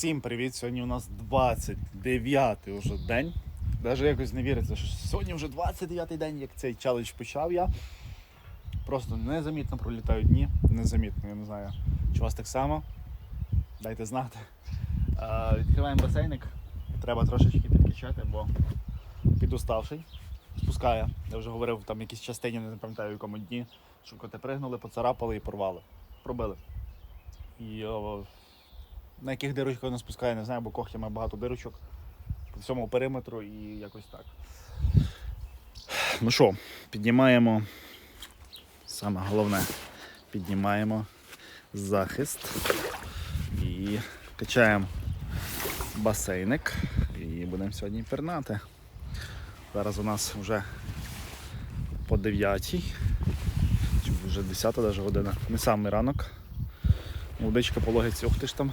Всім привіт! Сьогодні у нас 29 уже день. Навіть якось не віриться, що сьогодні вже 29 день, як цей челендж почав я. Просто незамітно пролітають дні, незамітно, я не знаю. Чи у вас так само? Дайте знати. А, відкриваємо басейник. Треба трошечки підкачати, бо підуставший. Спускає. Я вже говорив, там якісь частині, не пам'ятаю в якому дні, що коти пригнули, поцарапали і порвали. Пробили. І о, на яких дирочках вона спускає, не знаю, бо когтя має багато дирочок по всьому периметру і якось так. Ну що, піднімаємо. Саме головне, піднімаємо захист і качаємо басейник і будемо сьогодні пірнати. Зараз у нас вже по 9, чи вже 10 година, не самий ранок. Водичка по логіці, ух ти ж там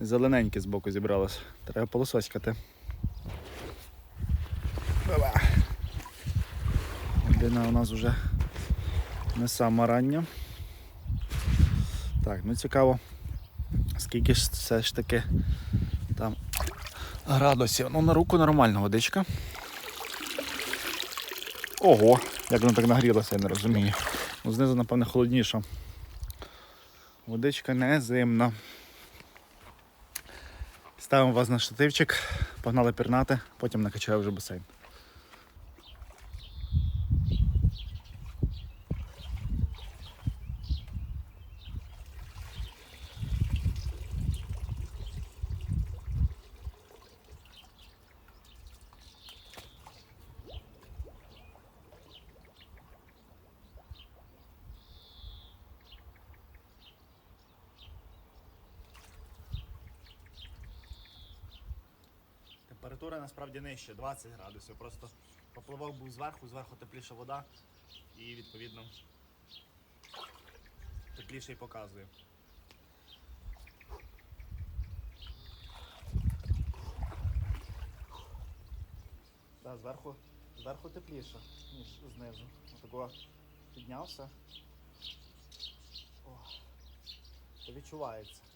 зелененьке збоку зібралось. Треба полососькати. Година у нас вже не сама рання. Так, ну цікаво, скільки ж все ж таки там градусів. Ну на руку нормальна водичка. Ого, як воно так нагрілося, я не розумію. Ну, знизу, напевне, холодніше. Водичка не зимна. Ставимо вас на штативчик, погнали пірнати, потім накачаю вже басейн. Температура насправді нижче, 20 градусів. Просто попливок був зверху, зверху тепліша вода і відповідно тепліше і показує. Да, зверху, зверху тепліше, ніж знизу. Отако піднявся. О, це відчувається.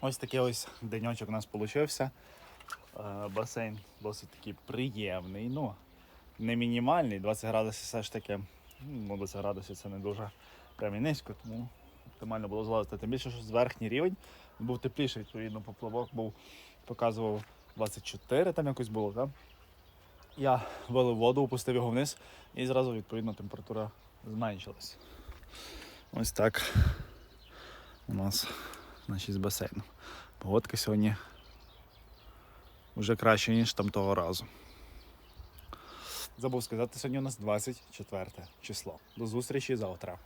Ось такий ось денечок у нас вийшов. Басейн досить такий приємний. Ну, не мінімальний, 20 градусів все ж таки. Ну, 20 градусів це не дуже прям і низько, тому оптимально було злазити. Тим більше, що з верхній рівень був тепліший, відповідно, поплавок був, показував 24, там якось було, так? Я вилив воду, опустив його вниз і зразу, відповідно, температура зменшилась. Ось так у нас значить, з басейном. Погодка сьогодні вже краще, ніж там того разу. Забув сказати, сьогодні у нас 24 число. До зустрічі завтра.